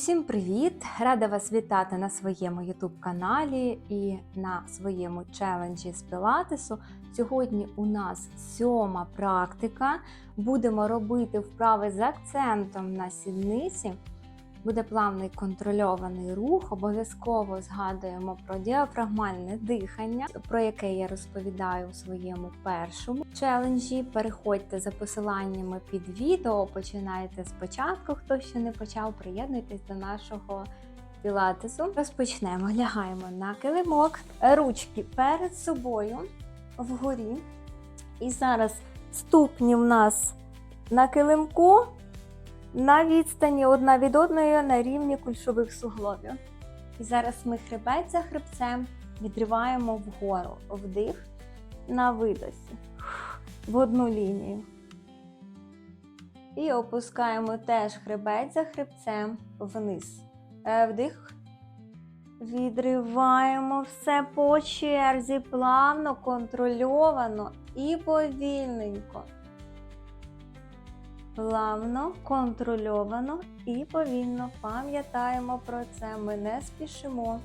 Усім привіт! Рада вас вітати на своєму YouTube каналі і на своєму челенджі з пілатесу. Сьогодні у нас сьома практика. Будемо робити вправи з акцентом на сідниці. Буде плавний контрольований рух. Обов'язково згадуємо про діафрагмальне дихання, про яке я розповідаю у своєму першому челенджі. Переходьте за посиланнями під відео, починайте спочатку. Хто ще не почав, приєднуйтесь до нашого пілатесу. Розпочнемо. Лягаємо на килимок, ручки перед собою вгорі. І зараз ступні в нас на килимку на відстані одна від одної на рівні кульшових суглобів. І зараз ми хребець за хребцем відриваємо вгору. Вдих на видосі. В одну лінію. І опускаємо теж хребець за хребцем вниз. Е, Вдих. Відриваємо все по черзі, плавно, контрольовано і повільненько плавно, контрольовано і повільно пам'ятаємо про це, ми не спішимо.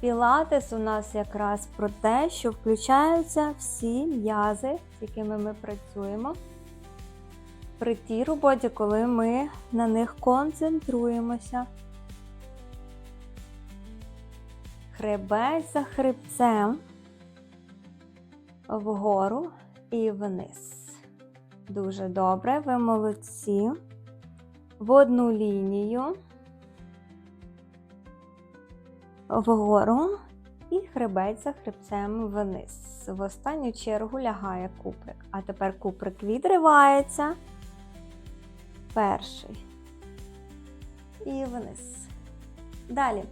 Пілатес у нас якраз про те, що включаються всі м'язи, з якими ми працюємо. При тій роботі, коли ми на них концентруємося. Хребець за хребцем вгору і вниз. Дуже добре, ви молодці. В одну лінію, вгору і хребець за хребцем вниз. В останню чергу лягає куприк. А тепер куприк відривається. Перший. І вниз. Далі.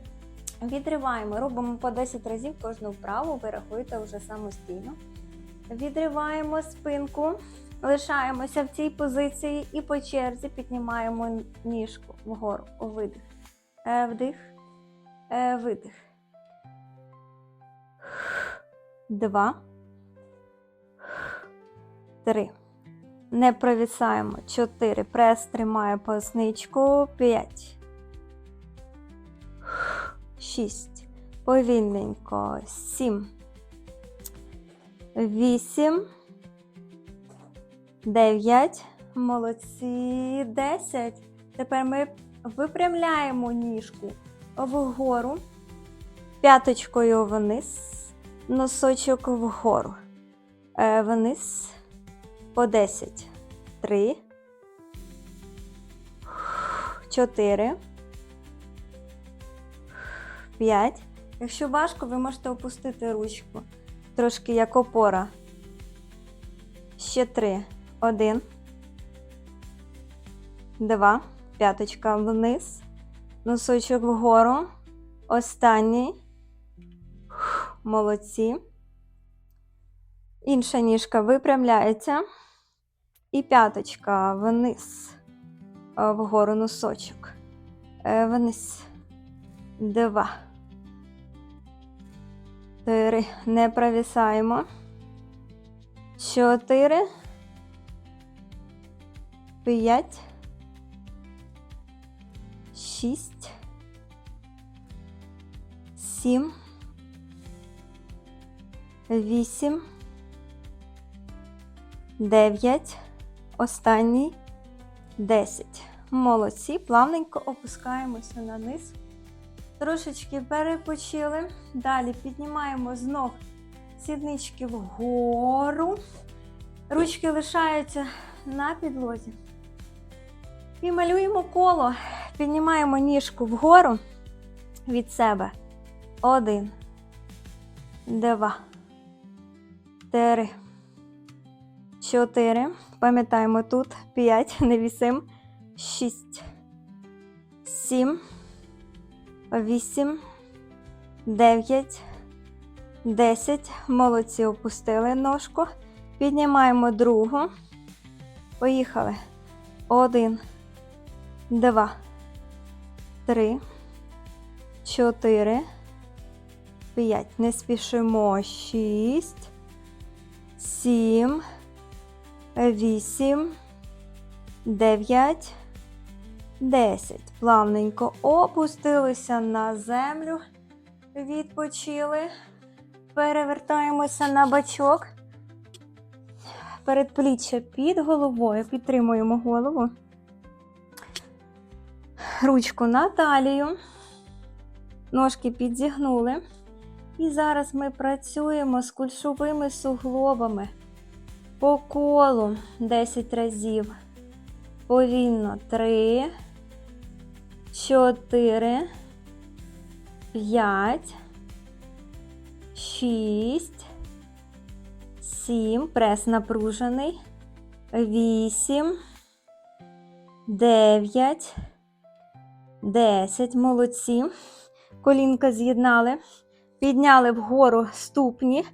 Відриваємо, робимо по 10 разів кожну вправу, ви рахуєте вже самостійно. Відриваємо спинку. Лишаємося в цій позиції і по черзі піднімаємо ніжку вгору. Видих. Е, вдих. Е, видих. Два. Три. Не провісаємо. Чотири. Прес тримає поясничку. П'ять. Шість. Повільненько. Сім. Вісім. 9. Молодці. 10. Тепер ми випрямляємо ніжку вгору, п'яточкою вниз, носочок вгору. Е, Вниз по 10. 3. 4. 5. Якщо важко, ви можете опустити ручку. Трошки як опора. Ще 3. Один. Два. П'яточка вниз. Носочок вгору. Останній. Молодці. Інша ніжка випрямляється. І п'яточка вниз. Вгору носочок. Е, вниз. Два. Три. Не провісаємо. Чотири. П'ять. Шість. Сім. Вісім. Дев'ять. Останній. Десять. Молодці. Плавненько опускаємося на низ. Трошечки перепочили. Далі піднімаємо з ног сіднички вгору. Ручки лишаються на підлозі. І малюємо коло. Піднімаємо ніжку вгору від себе. Один. Два. Три. Чотири. Пам'ятаємо тут. П'ять. Не вісім. Шість. Сім. Вісім. Дев'ять. Десять. Молодці опустили ножку. Піднімаємо другу. Поїхали. Один, два, три, чотири, п'ять. Не спішимо. Шість, сім, вісім, дев'ять, 10. Плавненько опустилися на землю. Відпочили. Перевертаємося на бачок. Передпліччя під головою. Підтримуємо голову. Ручку на талію. Ножки підзігнули. І зараз ми працюємо з кульшовими суглобами по колу 10 разів. Повільно 3, 4, 5, 6, 7, прес напружений, 8, 9, 10, молодці. Колінка з'єднали, підняли вгору ступні,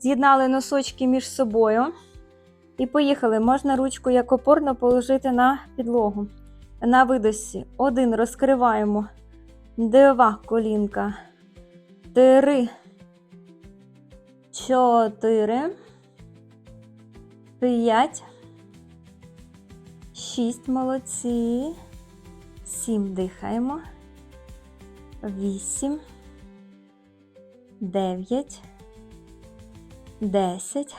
з'єднали носочки між собою. І поїхали. Можна ручку як опорно положити на підлогу. На видосі. Один розкриваємо. Два колінка. Три. Чотири. П'ять. Шість. Молодці. Сім. Дихаємо. Вісім. Дев'ять. Десять.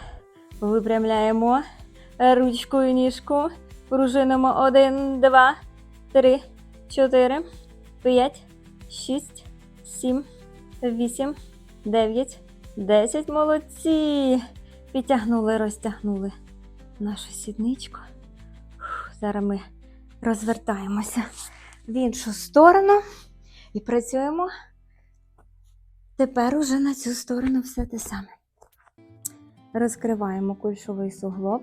Випрямляємо ручку і ніжку. Пружинимо 1, 2, 3, 4, 5, 6, 7, 8, 9, 10. Молодці. Підтягнули, розтягнули нашу сідничку. Зараз ми розвертаємося в іншу сторону і працюємо. Тепер уже на цю сторону все те саме. Розкриваємо кульшовий суглоб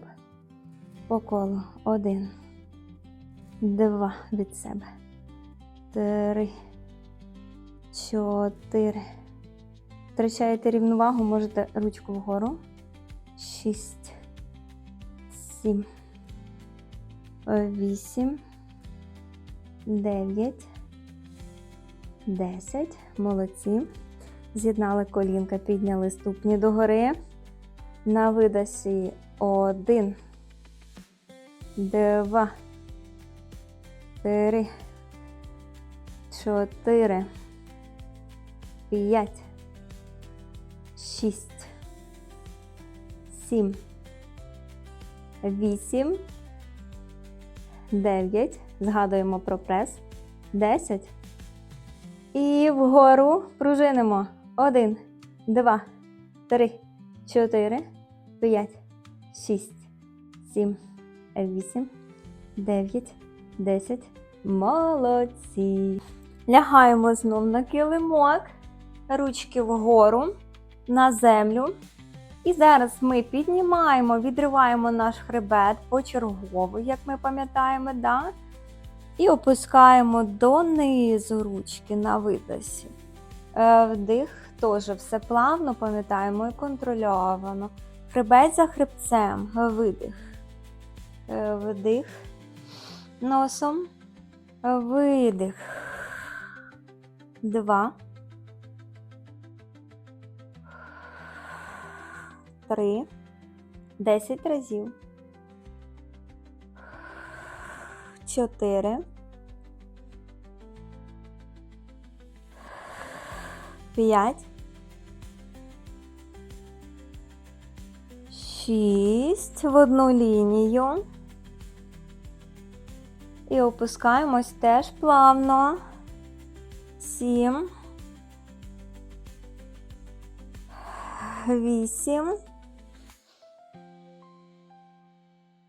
по колу. Один, два від себе. Три, чотири. Втрачаєте рівновагу, можете ручку вгору. Шість, сім, вісім, дев'ять, десять. Молодці. З'єднали колінка, підняли ступні догори. На видосі один, два, три, чотири, п'ять, шість, сім, вісім, дев'ять. Згадуємо про прес. Десять. І вгору пружинимо. Один, два, три, чотири. 5, 6, 7, 8, 9, 10. Молодці. Лягаємо знов на килимок, ручки вгору, на землю. І зараз ми піднімаємо, відриваємо наш хребет почергово, як ми пам'ятаємо, да? І опускаємо донизу ручки на видосі. Е, Вдих теж все плавно, пам'ятаємо і контрольовано. Хребет за хребцем, видих. Е, Вдих. Носом. Видих. Два. Три. Десять разів. Чотири. П'ять. Шість в одну лінію. І опускаємось теж плавно. Сім. Вісім.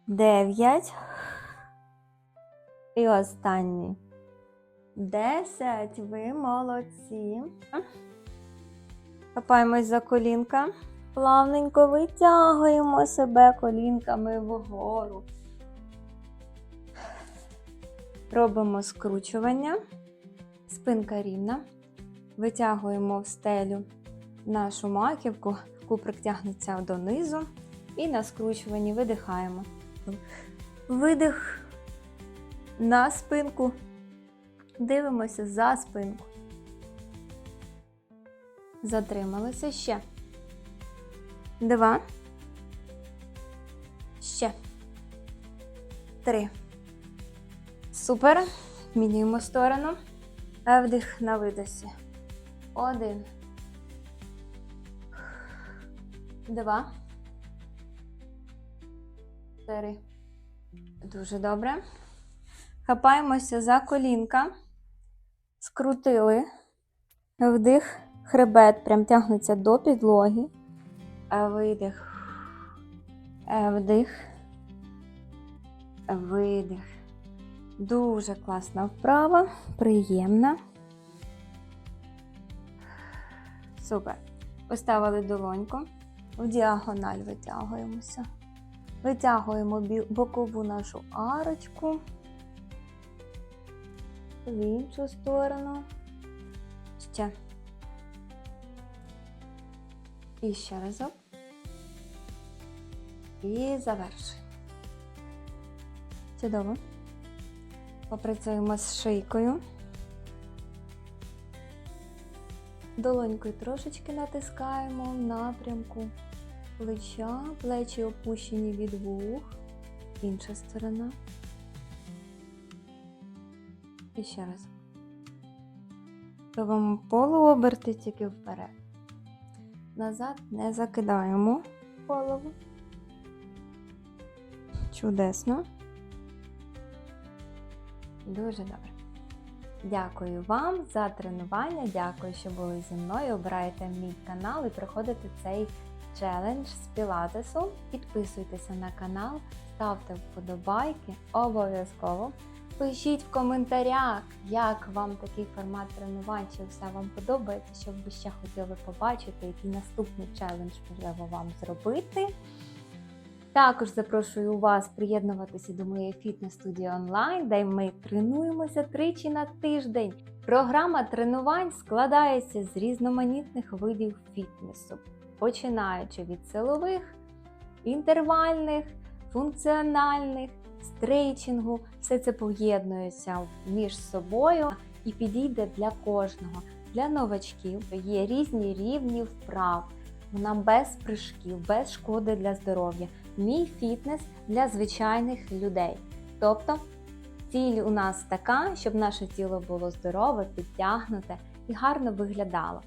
Дев'ять. І останній. Десять. Ви молодці. Хапаємось за колінка. Плавненько витягуємо себе колінками вгору. Робимо скручування. Спинка рівна. Витягуємо в стелю нашу маківку, куприк тягнеться донизу. І на скручуванні видихаємо. Видих на спинку. Дивимося за спинку. Затрималися ще. Два. Ще. Три. Супер. Міняємо сторону. Вдих на видосі. Один. Два. Три. Дуже добре. Хапаємося за колінка. Скрутили. Вдих. Хребет прям тягнеться до підлоги. Видих. Вдих. Видих. Дуже класна вправа, приємна. Супер. Поставили долоньку. В діагональ витягуємося. Витягуємо бокову нашу арочку. В іншу сторону. Ще. І ще разок. І завершуємо. Чудово. Попрацюємо з шийкою. Долонькою трошечки натискаємо в напрямку плеча, плечі опущені від вух. Інша сторона. І ще раз. Робимо полуоберти тільки вперед. Назад не закидаємо голову. Чудесно. Дуже добре. Дякую вам за тренування. Дякую, що були зі мною. Обирайте мій канал і проходите цей челендж з пілатесу. Підписуйтеся на канал, ставте вподобайки обов'язково. Пишіть в коментарях, як вам такий формат тренувань, чи все вам подобається, що ви ще хотіли побачити, який наступний челендж можливо вам зробити. Також запрошую вас приєднуватися до моєї фітнес-студії онлайн, де ми тренуємося тричі на тиждень. Програма тренувань складається з різноманітних видів фітнесу, починаючи від силових, інтервальних, функціональних, стрейчингу. Все це поєднується між собою і підійде для кожного. Для новачків є різні рівні вправ. Вона без прыжків, без шкоди для здоров'я. Мій фітнес для звичайних людей. Тобто ціль у нас така, щоб наше тіло було здорове, підтягнуте і гарно виглядало.